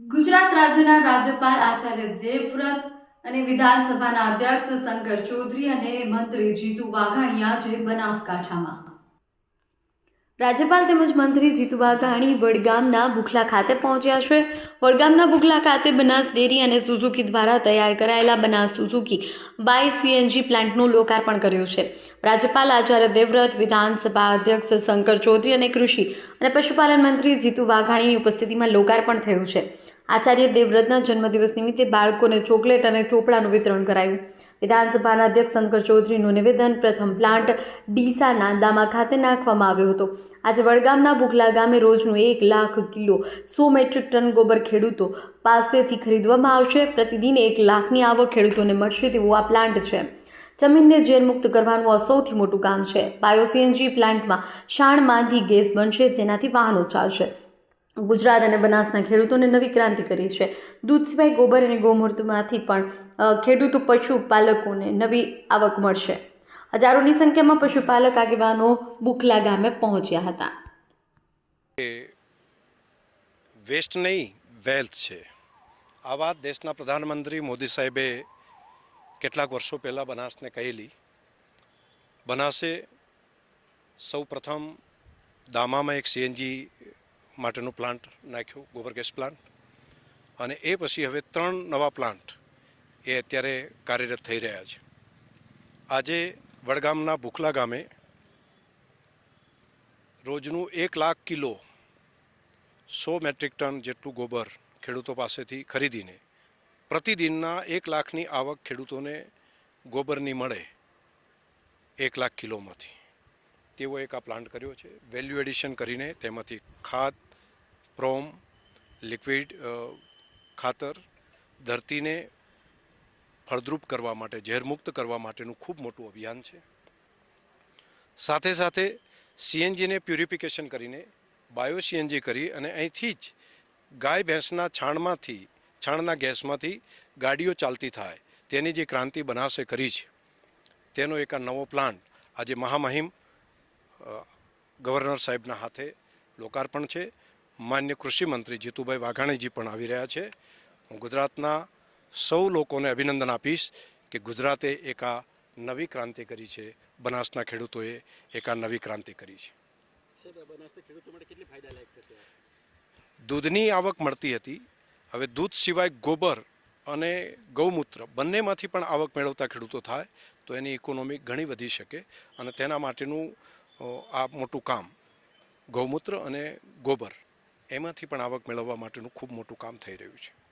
ગુજરાત રાજ્યના રાજ્યપાલ આચાર્ય દેવવ્રત અને વિધાનસભાના અધ્યક્ષ શંકર ચૌધરી અને મંત્રી જીતુ વાઘાણી આજે બનાસકાંઠામાં. રાજ્યપાલ તેમજ મંત્રી જીતુ વાઘાણી વડગામના બુખલા ખાતે પહોંચ્યા છે. વડગામના બુખલા ખાતે બનાસ ડેરી અને સુઝુકી દ્વારા તૈયાર કરાયેલા બનાસ સુઝુકી બાય સીએનજી પ્લાન્ટનું લોકાર્પણ કર્યું છે. રાજ્યપાલ આચાર્ય દેવવ્રત, વિધાનસભા અધ્યક્ષ શંકર ચૌધરી અને કૃષિ અને પશુપાલન મંત્રી જીતુ વાઘાણીની ઉપસ્થિતિમાં લોકાર્પણ થયું છે. આચાર્ય દેવવ્રતના જન્મદિવસ નિમિત્તે બાળકોને ચોકલેટ અને ચોપડાનું વિતરણ કરાયું. વિધાનસભાના અધ્યક્ષ શંકર ચૌધરીનું નિવેદન પ્રથમ પ્લાન્ટ ડીસાના દામા ખાતે નાખવામાં આવ્યો હતો. આજે વડગામના બુકલા ગામે રોજનું એક લાખ કિલો સો મેટ્રિક ટન ગોબર ખેડૂતો પાસેથી ખરીદવામાં આવશે. પ્રતિદિન એક લાખની આવક ખેડૂતોને મળશે તેવો આ પ્લાન્ટ છે. જમીનને ઝેરમુક્ત કરવાનું આ સૌથી મોટું કામ છે. બાયો સીએનજી પ્લાન્ટમાં શાણમાંથી ગેસ બનશે જેનાથી વાહનો ચાલશે. ગુજરાત અને બનાસના ખેડૂતોને નવી ક્રાંતિ કરી છે. દૂધ સિવાય ગોબર અને ગૌમૂત્રમાંથી પણ ખેડૂતો પશુપાલકોને નવી આવક મળશે. હજારોની સંખ્યામાં પશુપાલક આગેવાનો બુખલા ગામે પહોંચ્યા હતા. વેસ્ટ નહીં, વેલ્થ છે. આ વાત દેશના પ્રધાનમંત્રી મોદી સાહેબે કેટલાક વર્ષો પહેલાં બનાસને કહેલી. બનાસે સૌ પ્રથમ દામામાં એક સીએનજી માટેનું પ્લાન્ટ નાખ્યું, ગોબર ગેસ પ્લાન્ટ. અને એ પછી હવે ત્રણ નવા પ્લાન્ટ એ અત્યારે કાર્યરત થઈ રહ્યા છે. આજે વડગામના ભૂખલા ગામે રોજનું એક લાખ કિલો સો મેટ્રિક ટન જેટલું ગોબર ખેડૂતો પાસેથી ખરીદીને પ્રતિદિનના એક લાખની આવક ખેડૂતોને ગોબરની મળે એક લાખ કિલોમાંથી. તેવો એક આ પ્લાન્ટ કર્યો છે. વેલ્યુ એડિશન કરીને તેમાંથી ખાદ, પ્રોમ લિક્વિડ ખાતર, ધરતીને ફળદ્રુપ કરવા માટે, ઝેરમુક્ત કરવા માટેનું ખૂબ મોટું અભિયાન છે. સાથે સાથે સીએનજીને પ્યુરિફિકેશન કરીને, બાયો સીએનજી કરી અને અહીંથી જ ગાય ભેંસના છાણમાંથી, છાણના ગેસમાંથી ગાડીઓ ચાલતી થાય. તેની જે ક્રાંતિ બનાસે કરી છે. તેનો એક આ નવો પ્લાન્ટ આજે મહામહિમ ગવર્નર સાહેબના હાથે લોકાર્પણ છે. માન્ય કૃષિ મંત્રી જીતુભાઈ વાઘાણીજી પણ આવી રહ્યા છે. હું ગુજરાતના સૌ લોકોને અભિનંદન આપીશ કે ગુજરાતે એક આ નવી ક્રાંતિ કરી છે. બનાસના ખેડૂતોએ એક આ નવી ક્રાંતિ કરી છે? દૂધની આવક મળતી હતી. હવે દૂધ સિવાય ગોબર અને ગૌમૂત્ર બંનેમાંથી પણ આવક મેળવતા ખેડૂતો થાય તો એની ઇકોનોમી ઘણી વધી શકે અને તેના માટેનું આ મોટું કામ, ગૌમૂત્ર અને ગોબર, એમાંથી પણ આવક મેળવવા માટેનું ખૂબ મોટું કામ થઈ રહ્યું છે.